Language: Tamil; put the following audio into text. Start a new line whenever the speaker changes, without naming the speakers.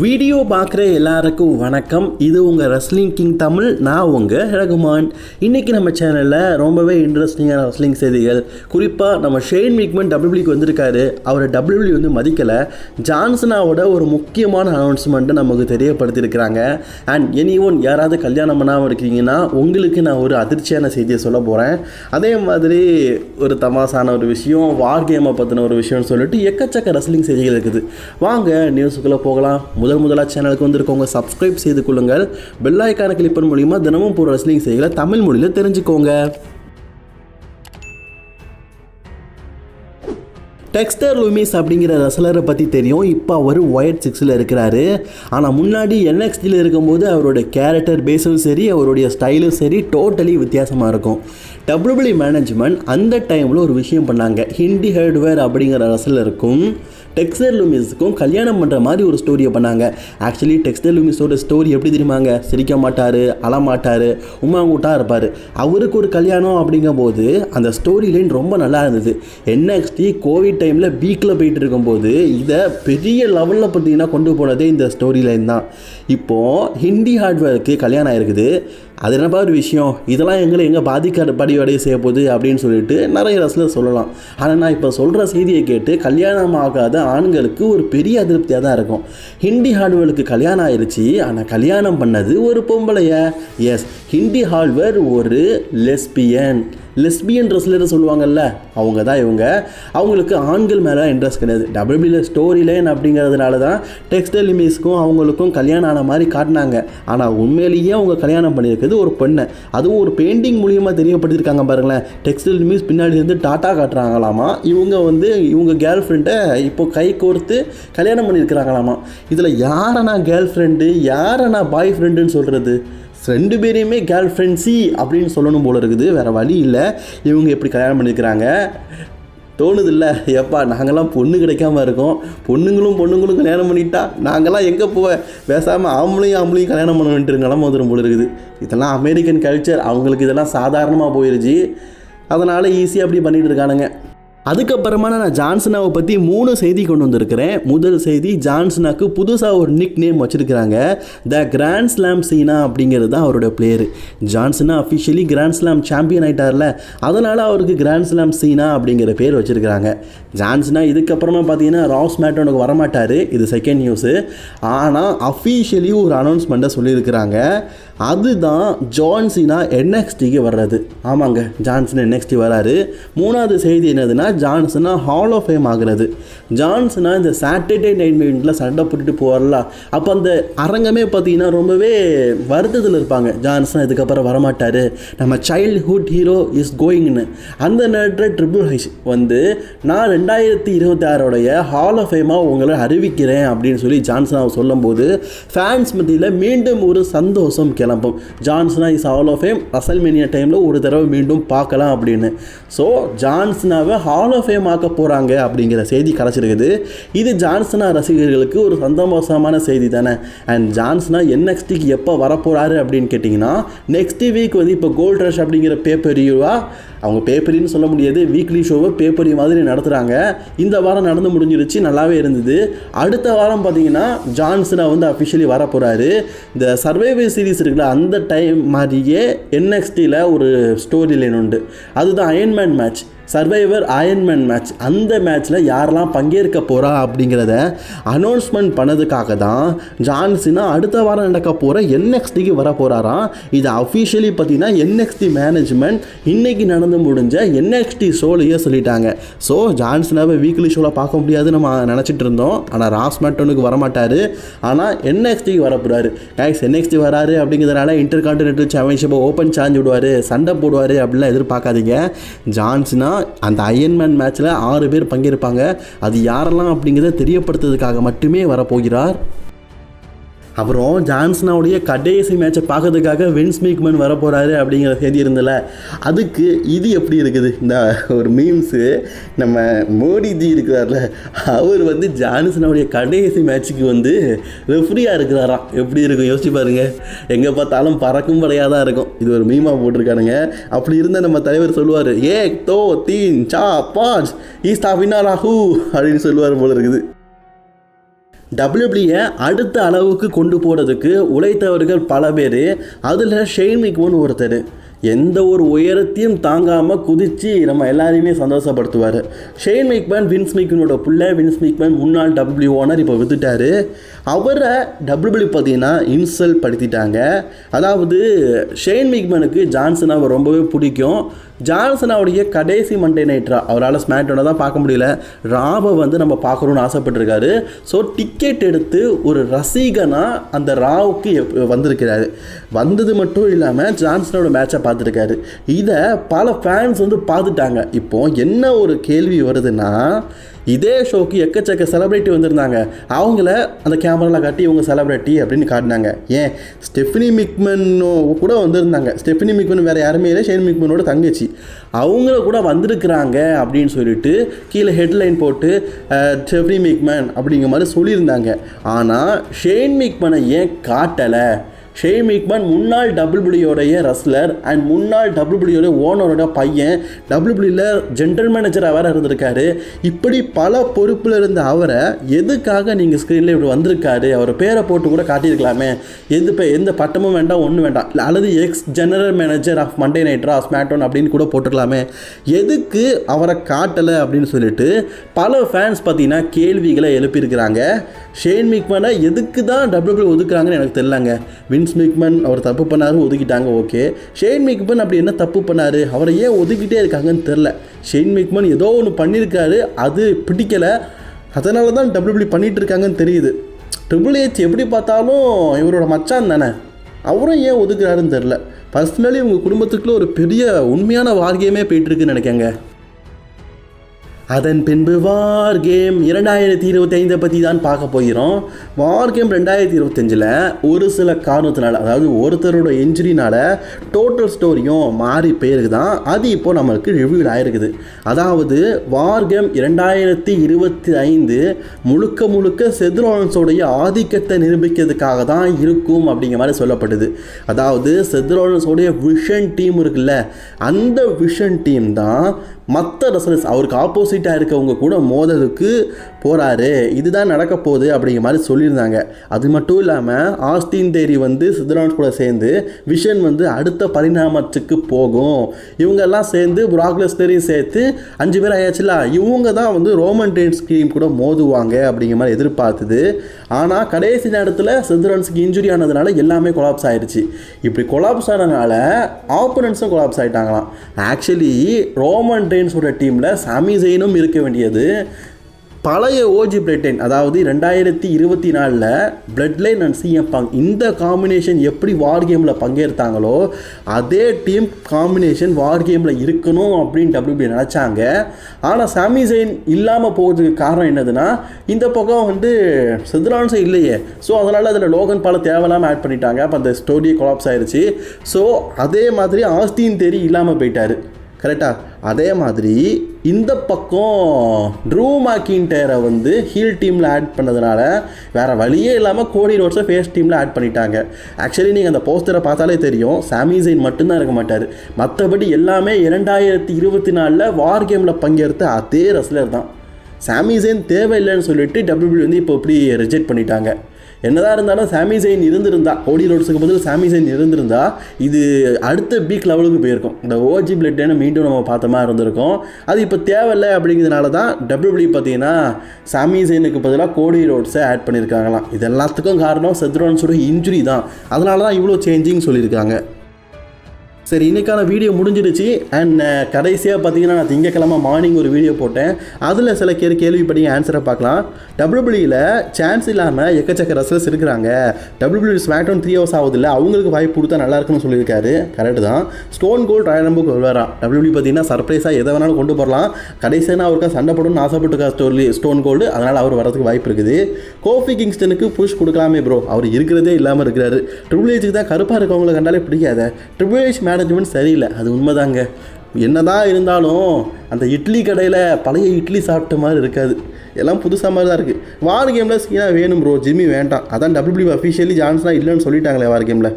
வீடியோ பார்க்குற எல்லாருக்கும் வணக்கம். இது உங்கள் ரெஸ்லிங் கிங் தமிழ் நான் உங்கள் ரகுமான். இன்றைக்கி நம்ம சேனலில் ரொம்பவே இன்ட்ரெஸ்டிங்கான ரெஸ்லிங் செய்திகள். குறிப்பாக நம்ம ஷெயின் மிக்மன் டபிள்யூபிளிக்கு வந்திருக்காரு. அவரை டபிள்யூபிளி வந்து மதிக்கலை. ஜான்சனாவோட ஒரு முக்கியமான அனௌன்ஸ்மெண்ட்டை நமக்கு தெரியப்படுத்தியிருக்கிறாங்க. அண்ட் எனி ஒன் யாராவது கல்யாணம் பண்ணாமல் இருக்கீங்கன்னா உங்களுக்கு நான் ஒரு அதிர்ச்சியான செய்தியை சொல்ல போகிறேன் அதே மாதிரி ஒரு தமாசான ஒரு விஷயம் வார் கேமை பற்றின ஒரு விஷயம்னு சொல்லிட்டு எக்கச்சக்க ரெஸ்லிங் செய்திகள் இருக்குது. வாங்க நியூஸுக்குள்ளே போகலாம். முதல் முதலாக சேனலுக்கு வந்திருக்கவங்க சப்ஸ்கிரைப் செய்து கொள்ளுங்கள். பெல் ஐக்கான கிளிக் மூலிமா தினமும் போகிற ரெஸ்லிங் செய்திகளை தமிழ் மொழியில் தெரிஞ்சுக்கோங்க. டெக்ஸ்டர் லூமிஸ் அப்படிங்கிற ரசலரை பற்றி தெரியும். இப்போ அவர் ஒயட் சிக்ஸில் இருக்கிறாரு. ஆனால் முன்னாடி என்எக்ஸ்டியில் இருக்கும்போது அவரோட கேரக்டர் பேஸும் சரி அவருடைய ஸ்டைலும் சரி டோட்டலி வித்தியாசமாக இருக்கும். டபிள்யூபிள்யூ மேனேஜ்மெண்ட் அந்த டைமில் ஒரு விஷயம் பண்ணாங்க. ஹிண்டி ஹேர்ட்வேர் அப்படிங்கிற ரசலருக்கும் டெக்ஸ்டர் லூமிஸுக்கும் கல்யாணம் பண்ணுற மாதிரி ஒரு ஸ்டோரியை பண்ணாங்க. ஆக்சுவலி டெக்ஸ்டர் லூமிஸோட ஸ்டோரி எப்படி தெரியுமாங்க? சிரிக்க மாட்டார் அழமாட்டார் கூட்டாக இருப்பார். அவருக்கு ஒரு கல்யாணம் அப்படிங்கும்போது அந்த ஸ்டோரி லைன் ரொம்ப நல்லா இருந்தது. என்எக்ஸ்டி கோவிட் டைமில் பீக்கில் போயிட்டு இருக்கும்போது இதை பெரிய லெவலில் பார்த்தீங்கன்னா கொண்டு போனதே இந்த ஸ்டோரி லைன் தான் இப்போது ஹிந்தி ஹார்ட்வேருக்கு கல்யாணம் ஆயிருக்குது. அது என்னப்பா ஒரு விஷயம்? இதெல்லாம் எங்களை எங்கே பாதிக்க படிவடைய செய்ய போகுது அப்படின்னு சொல்லிட்டு நிறைய ரசில் சொல்லலாம். ஆனால் நான் இப்போ சொல்கிற செய்தியை கேட்டு கல்யாணம் ஆகாத ஆண்களுக்கு ஒரு பெரிய அதிருப்தியாக தான் இருக்கும். ஹிந்தி ஹார்ட்வேருக்கு கல்யாணம் ஆயிடுச்சு ஆனால் கல்யாணம் பண்ணது ஒரு பொம்பளைய. எஸ் ஹிந்தி ஹார்ட்வேர் ஒரு லெஸ்பியன் லெஸ்பியன் ரெஸ்லர் சொல்லுவாங்கல்ல? அவங்க தான் இவங்க. அவங்களுக்கு ஆண்கள் மேலே இன்ட்ரெஸ்ட் கிடையாது. டபிள்யூபியில் ஸ்டோரி லைன் அப்படிங்கிறதுனால தான் டெக்ஸ்டைல் இமேஜ்க்கும் அவங்களுக்கும் கல்யாணம் ஆன மாதிரி காட்டினாங்க. ஆனால் உண்மையிலேயே அவங்க கல்யாணம் பண்ணியிருக்கு பண்ணியிருக்கிறது ஒரு பெண்ணை. அதுவும் ஒரு பெயிண்டிங் மூலியமாக தெரியப்படுத்தியிருக்காங்க பாருங்களேன். டெக்ஸ்டைல் இமேஜ் பின்னாடி இருந்து டாட்டா காட்டுறாங்களாமா? இவங்க வந்து இவங்க கேர்ள் ஃப்ரெண்டை இப்போ கை கோர்த்து கல்யாணம் பண்ணியிருக்கிறாங்களாமா? இதில் யாரை நான் கேர்ள் ஃப்ரெண்டு யாரை நான் பாய் ஃப்ரெண்டுன்னு சொல்கிறது ரெண்டு பேரையுமே கேர்ள் ஃப்ரெண்ட்ஸி அப்படின்னு சொல்லணும் போல இருக்குது. வேறு வழி இல்லை. இவங்க எப்படி கல்யாணம் பண்ணியிருக்கிறாங்க. தோணுது இல்லை எப்பா நாங்கள்லாம் பொண்ணு கிடைக்காம இருக்கோம். பொண்ணுங்களும் பொண்ணுங்களும் கல்யாணம் பண்ணிட்டா நாங்கள்லாம் எங்கே போவேன் பேசாமல் ஆம்பளையும் ஆம்பளையும் கல்யாணம் பண்ண வேண்டிய நிலம வந்துடும் போல இருக்குது. இதெல்லாம் அமெரிக்கன் கல்ச்சர் அவங்களுக்கு இதெல்லாம் சாதாரணமாக போயிடுச்சு அதனால் ஈஸியாக அப்படி பண்ணிகிட்டு இருக்கானுங்க. அதுக்கப்புறமா நான் ஜான்சனாவை பற்றி மூணு செய்தி கொண்டு வந்திருக்கிறேன். முதல் செய்தி ஜான்சனாக்கு புதுசாக ஒரு நிக் நேம் வச்சுருக்கிறாங்க. த கிராண்ட் ஸ்லாம் சீனா அப்படிங்கிறது தான் அவரோட player John Cena officially grand slam champion ஆகிட்டார்ல அதனால் அவருக்கு கிராண்ட் ஸ்லாம் சீனா அப்படிங்கிற பேர் வச்சுருக்கிறாங்க. ஜான்சனா இதுக்கப்புறமா பார்த்தீங்கன்னா ராஸ் மேட்டோனுக்கு வரமாட்டார். இது செகண்ட் நியூஸு ஆனால் அஃபிஷியலி ஒரு அனௌன்ஸ்மெண்ட்டை சொல்லியிருக்கிறாங்க. அதுதான் ஜான்சினா என்எக்ஸ்டிக்கு வர்றது. ஆமாங்க ஜான்சன் என்எக்ஸ்டி வராரு. மூணாவது செய்தி என்னதுன்னா ஜான்சனா ஹால் ஆஃப் ஃபேம் ஆகிறது. ஜான்சனா இந்த சாட்டர்டே நைட் மீட்டில் சண்டை போட்டுட்டு போவார்ல. அப்போ அந்த அரங்கமே பார்த்தீங்கன்னா ரொம்பவே வருத்தத்தில் இருப்பாங்க. ஜான்சன் இதுக்கப்புறம் வரமாட்டார். நம்ம சைல்ட்ஹுட் ஹீரோ இஸ் கோயிங்னு அந்த நேரத்தில் ட்ரிபிள் ஹைஸ் வந்து நான் ரெண்டாயிரத்தி இருபத்தி ஆறோடைய ஹால் ஆஃப் ஃபேமாக உங்களை அறிவிக்கிறேன் அப்படின்னு சொல்லி ஜான்சனாவை சொல்லும்போது ஃபேன்ஸ் மத்தியில் மீண்டும் ஒரு சந்தோஷம் கிளம்பும். John Cena is hall of fame WrestleMania டைமில் ஒரு தடவை மீண்டும் பார்க்கலாம் அப்படின்னு. ஸோ ஜான்சனாவை ஹால் ஆஃப் ஃபேம் ஆக்க போகிறாங்க அப்படிங்கிற செய்தி கிடச்சிருக்குது இது ஜான்சனா ரசிகர்களுக்கு ஒரு சந்தோஷமான செய்தி தானே? அண்ட் ஜான்சனா என்எக்ஸ்டிக்கு எப்போ வரப்போகிறாரு அப்படின்னு கேட்டிங்கன்னா நெக்ஸ்ட் வீக் வந்து இப்போ கோல்ட் ரஷ் அப்படிங்கிற பேப்பரியூவாக அவங்க பேப்பரின்னு சொல்ல முடியாது வீக்லி ஷோவை பேப்பரி மாதிரி நடத்துகிறாங்க இந்த வாரம் நடந்து முடிஞ்சிருச்சு நல்லாவே இருந்தது. அடுத்த வாரம் பார்த்தீங்கன்னா ஜான்சனா வந்து அஃபிஷியலி வர போகிறாரு இந்த சர்வைவர் சீரிஸ் இருக்குல்ல அந்த டைம் மாதிரியே என்எக்ஸ்டியில் ஒரு ஸ்டோரி லைன் உண்டு. அதுதான் ironman match survivor ironman match அந்த மேட்ச்சில் யாரெல்லாம் பங்கேற்க போகிறா அப்படிங்கிறத அனௌன்ஸ்மெண்ட் பண்ணதுக்காக தான் ஜான்சினா அடுத்த வாரம் நடக்க போகிற என்எக்ஸ்டிக்கு வர போகிறாராம் இது அஃபிஷியலி பார்த்தீங்கன்னா என்எக்ஸ்டி மேனேஜ்மெண்ட் இன்றைக்கி நடந்து முடிஞ்ச என்எக்ஸ்டி ஷோலையே சொல்லிட்டாங்க. ஸோ ஜான்சனாவை வீக்லி ஷோவில் பார்க்க முடியாது நம்ம நினச்சிட்டு இருந்தோம். ஆனால் ராஸ் மேட்டனுக்கு வரமாட்டார். ஆனால் என்எக்ஸ்டிக்கு வர கைஸ் என்எக்ஸ்டி வராரு அப்படிங்கிறதுனால இன்டர் கான்டினென்டல் சாம்பியன்ஷிப்பை ஓப்பன் சார்ஜ் விடுவார் சண்டை போடுவார் அப்படிலாம் எதிர்பார்க்காதீங்க. ஜான்சினா அந்த அயன்மேன் மேட்ச்சில் ஆறு பேர் பங்கேற்பாங்க. அது யாரெல்லாம் அப்படிங்கிறத தெரியப்படுத்துறதுக்காக மட்டுமே வரப்போகிறார். அப்புறம் ஜான்சனாவுடைய கடைசி மேட்சை பார்க்கறதுக்காக வின்ஸ் மீக்மன் வர போகிறாரு அப்படிங்கிற செய்தி இருந்தல அதுக்கு இது எப்படி இருக்குது? இந்த ஒரு மீம்ஸு நம்ம மோடிஜி இருக்கிறார்ல அவர் வந்து ஜான்சனாவுடைய கடைசி மேட்ச்சுக்கு வந்து ரெஃப்ரியாக இருக்கிறாராம். எப்படி இருக்கும்? யோசிச்சு பாருங்க. எங்கே பார்த்தாலும் பறக்கும் படையாக தான் இருக்கும். இது ஒரு மீமாக போட்டிருக்கானுங்க. அப்படி இருந்த நம்ம தலைவர் சொல்லுவார் ஏ தோ தீன் சா பாஜ் ஈஸ்டா வினா ராஹூ அப்படின்னு சொல்லுவார் போல இருக்குது. டபிள்யூபிள்யூ அடுத்த அளவுக்கு கொண்டு போகிறதுக்கு உழைத்தவர்கள் பல பேர். அதில் ஷெயின் ஒருத்தர். எந்த ஒரு உயரத்தையும் தாங்காமல் குதித்து நம்ம எல்லாரையுமே சந்தோஷப்படுத்துவார். ஷெயின் மேக்மேன் வின்ஸ் மிக்மனோட பிள்ளை வின்ஸ் மேக்மேன் முன்னாள் டபிள்யூ ஓனர் இப்போ வித்துட்டாரு. அவரை டபிள்யூபிள்யூ பார்த்தீங்கன்னா இன்சல் படுத்திட்டாங்க. அதாவது ஷெயின் மேக்மேனுக்கு ஜான்சன் அவர் ரொம்பவே பிடிக்கும். ஜான்சனாவுடைய கடைசி மண்டே நைட்ரா அவரால் ஸ்மாக்டவுனை தான் பார்க்க முடியல. ராவை வந்து நம்ம பார்க்கணுன்னு ஆசைப்பட்டிருக்காரு. ஸோ டிக்கெட் எடுத்து ஒரு ரசிகனாக அந்த ராவுக்கு எப்- வந்திருக்கிறாரு. வந்தது மட்டும் இல்லாமல் ஜான்சனோட மேட்சை பார்த்துருக்காரு. இதை பல ஃபேன்ஸ் வந்து பார்த்துட்டாங்க. இப்போ என்ன ஒரு கேள்வி வருதுன்னா இதே ஷோக்கு எக்கச்சக்க செலிப்ரிட்டி வந்திருந்தாங்க. அவங்கள அந்த கேமராவில் காட்டி இவங்க செலிப்ரிட்டி அப்படின்னு காட்டினாங்க. ஏன்? ஸ்டெஃபினி மிக்மனோ கூட வந்திருந்தாங்க. ஸ்டெஃபினி மிக்மன் வேறு யாருமே இல்லை. ஷேன் மிக்மனோட தங்கச்சி. அவங்கள கூட வந்திருக்கிறாங்க அப்படின்னு சொல்லிட்டு கீழே ஹெட்லைன் போட்டு ஸ்டெஃபினி மிக்மன் அப்படிங்கிற மாதிரி சொல்லியிருந்தாங்க. ஆனால் ஷேன் மிக்மனை ஏன் காட்டலை? ஷெய் மிக்மன் முன்னாள் டபிள்யூபிள்யூடைய ரஸ்லர் அண்ட் முன்னாள் டபிள்யூபிள்யூடைய ஓனரோட பையன். டபிள்யூபிள்யூவில் ஜென்ரல் மேனேஜராக வேறு இருந்திருக்காரு. இப்படி பல பொறுப்பில் இருந்த அவரை எதுக்காக நீங்கள் ஸ்க்ரீனில் இப்படி வந்திருக்காரு? அவர் பேரை போட்டு கூட காட்டியிருக்கலாமே. எந்த பே எந்த பட்டமும் வேண்டாம் ஒன்றும் வேண்டாம். அல்லது ex general manager of Monday night Raw ஸ்மேட்டோன் அப்படின்னு கூட போட்டுக்கலாமே எதுக்கு அவரை காட்டலை அப்படின்னு சொல்லிட்டு பல ஃபேன்ஸ் பார்த்தீங்கன்னா கேள்விகளை எழுப்பியிருக்கிறாங்க. ஷேன் மிக்மனை எதுக்கு தான் டபிள்யூபிள்யூ ஒதுக்குறாங்கன்னு எனக்கு தெரியலங்க. ஜேம்ஸ் மிக்மன் அவர் தப்பு பண்ணார் ஒதுக்கிட்டாங்க ஓகே ஷேன் மிக்மன் அப்படி என்ன தப்பு பண்ணார்? அவரை ஏன் ஒதுக்கிட்டே இருக்காங்கன்னு தெரில ஷேன் மிக்மன் ஏதோ ஒன்று பண்ணியிருக்காரு அது பிடிக்கலை. அதனால தான் டபிள்யூபிள்யூ பண்ணிட்டு இருக்காங்கன்னு தெரியுது. ட்ரிபிள் ஹெச் எப்படி பார்த்தாலும் இவரோட மச்சான் தானே. அவரும் ஏன் ஒதுக்குறாருன்னு தெரில பர்சனலி உங்கள் குடும்பத்துக்குள்ளே ஒரு பெரிய உண்மையான வார்கேமே போயிட்டுருக்குன்னு நினைக்கங்க. அதன் பின்பு வார் கேம் இரண்டாயிரத்தி இருபத்தி ஐந்தை பற்றி தான் பார்க்க போகிறோம். வார் கேம் ரெண்டாயிரத்தி இருபத்தஞ்சில் ஒரு சில காரணத்தினால அதாவது ஒருத்தரோட இன்ஜுரினால் டோட்டல் ஸ்டோரியும் மாறி போயிருக்கு தான் அது இப்போ நம்மளுக்கு ரிவ்யூல் ஆகிருக்குது அதாவது வார் கேம் இரண்டாயிரத்தி இருபத்தி ஐந்து முழுக்க முழுக்க செத்ரோலன்ஸோடைய ஆதிக்கத்தை நிரூபிக்கிறதுக்காக தான் இருக்கும் அப்படிங்கிற மாதிரி சொல்லப்படுது அதாவது செத்ரோலன்ஸோடைய விஷன் டீம் இருக்குல்ல அந்த விஷன் டீம் தான் மற்ற ரசனஸ் அவருக்கு ஆப்போசிட் ஆப்போசிட்டாக இருக்கவங்க கூட மோதலுக்கு போகிறாரு இதுதான் நடக்க போகுது அப்படிங்கிற மாதிரி சொல்லியிருந்தாங்க. அது மட்டும் இல்லாமல் ஆஸ்டின் தேரி வந்து சித்ரான்ஸ் கூட சேர்ந்து விஷன் வந்து அடுத்த பரிணாமத்துக்கு போகும். இவங்கெல்லாம் சேர்ந்து ப்ராக்லஸ்டரையும் சேர்த்து அஞ்சு பேர் ஆயாச்சுல இவங்க தான் வந்து ரோமன் டெயின் ஸ்கீம் கூட மோதுவாங்க அப்படிங்கிற மாதிரி எதிர்பார்த்தது. ஆனால் கடைசி நேரத்தில் சித்ரான்ஸுக்கு இன்ஜுரி ஆனதுனால எல்லாமே கொலாப்ஸ் ஆயிடுச்சு இப்படி கொலாப்ஸ் ஆனதுனால ஆப்போனன்ஸும் கொலாப்ஸ் ஆயிட்டாங்களாம். ஆக்சுவலி ரோமன் ரெயின்ஸோட டீமில் சாமி ஜெயினும் இருக்க வேண்டியது பழைய ஓஜி பிளட்லைன் அதாவது ரெண்டாயிரத்தி இருபத்தி நாலில் blood line and CM Punk இந்த காம்பினேஷன் எப்படி வார் கேமில் பங்கேற்றாங்களோ அதே டீம் காம்பினேஷன் வார் கேமில் இருக்கணும் அப்படின்னு டபிள்யூபி நினச்சாங்க. ஆனால் சாமி ஜெயின் இல்லாமல் போகிறதுக்கு காரணம் என்னதுன்னா இந்த பக்கம் வந்து சித்ரான்ஸே இல்லையே. ஸோ அதனால் அதில் லோகன் பால தேவையில்லாமல் ஆட் பண்ணிட்டாங்க. அப்போ அந்த ஸ்டோரியே கொலாப்ஸ் ஆயிடுச்சு ஸோ அதே மாதிரி ஆஸ்டின் தேரி இல்லாமல் போயிட்டார். கரெக்டாக அதே மாதிரி இந்த பக்கம் ட்ரூ மாக்கின்டேரை வந்து ஹீல் டீமில் ஆட் பண்ணதுனால வேறு வழியே இல்லாமல் கோடி ரோட்ஸை ஃபேஸ் டீமில் ஆட் பண்ணிட்டாங்க. ஆக்சுவலி நீங்கள் அந்த போஸ்டரை பார்த்தாலே தெரியும். சாமி மட்டும்தான் இருக்க மாட்டார். மற்றபடி எல்லாமே இரண்டாயிரத்தி இருபத்தி நாலில் வார் கேமில் பங்கேற்ற அதே ரெஸ்லர் தான். சாமி தேவையில்லைன்னு சொல்லிட்டு டபிள்யூபிள்யூ வந்து இப்போ இப்படி ரிஜெக்ட் பண்ணிட்டாங்க. என்னதான் இருந்தாலும் சாமி ஜெயின் இருந்திருந்தா கோடி ரோட்ஸுக்கு பதில் சாமி ஜெயின் இருந்திருந்தா இது அடுத்த பீக் லெவலுக்கு போயிருக்கும். இந்த ஓஜி பிளட்டேன்னு மீண்டும் நம்ம பார்த்த மாதிரி இருந்திருக்கும். அது இப்போ தேவையில்லை அப்படிங்கிறதுனால தான் டபிள்யூபிள்யூ பார்த்தீங்கன்னா சாமி ஜெயினுக்கு பதிலாக கோடி ரோட்ஸை ஆட் பண்ணியிருக்காங்களாம். இது எல்லாத்துக்கும் காரணம் செத்ரோன்ஸோட இன்ஜுரி தான். அதனால தான் இவ்வளோ சேஞ்சிங் சொல்லியிருக்காங்க. சரி இன்னைக்கான வீடியோ முடிஞ்சிடுச்சு. அண்ட் கடைசியாக பார்த்தீங்கன்னா நான் திங்கக்கிழமை மார்னிங் ஒரு வீடியோ போட்டேன். அதில் சில கேள்வி கேள்விப்படி ஆன்சரை பார்க்கலாம். டபிள்யூபிள்யூவில் சான்ஸ் இல்லாமல் எக்கச்சக்க ரசல்ஸ் இருக்கிறாங்க. WWE SmackDown three hours ஆகுதில்ல அவங்களுக்கு வாய்ப்பு கொடுத்தா நல்லா இருக்குன்னு சொல்லியிருக்காரு. கரெக்டு தான். ஸ்டோன் கோல்ட் ராயலம்புக்கு வருவாராம். டபிள்யூபிள்யூ பார்த்தீங்கன்னா சர்ப்ரைஸாக எதை வேணாலும் கொண்டு போகலாம் கடைசியாக அவருக்கு சண்டை போடணும்னு ஆசைப்பட்டுக்கா ஸ்டோர்லி ஸ்டோன் கோல்டு அதனால் அவர் வரதுக்கு வாய்ப்பு இருக்குது. கோஃபி கிங்ஸ்டனுக்கு புஷ் கொடுக்கலாமே ப்ரோ அவர் இருக்கிறதே இல்லாமல் இருக்கிறாரு. ட்ரிபிள் ஏஜுக்கு தான் கருப்பாக இருக்கவங்களை கண்டாலே பிடிக்காத. ட்ரிபிள் ஏஜ் மேனேஜ்மெண்ட் சரியில்லை. அது உண்மைதாங்க. என்னதான் இருந்தாலும் அந்த இட்லி கடையில் பழைய இட்லி சாப்பிட்ட மாதிரி இருக்காது. எல்லாம் புதுசாக மாதிரி தான் இருக்குது வார் கேமில் சீனா வேணும் ப்ரோ ஜிம்மி வேண்டாம். அதான் டபிள்யூபிள்யூ அஃபிஷியலி ஜான்ஸ்னா இல்லைன்னு சொல்லிட்டாங்களே வார் கேமில்.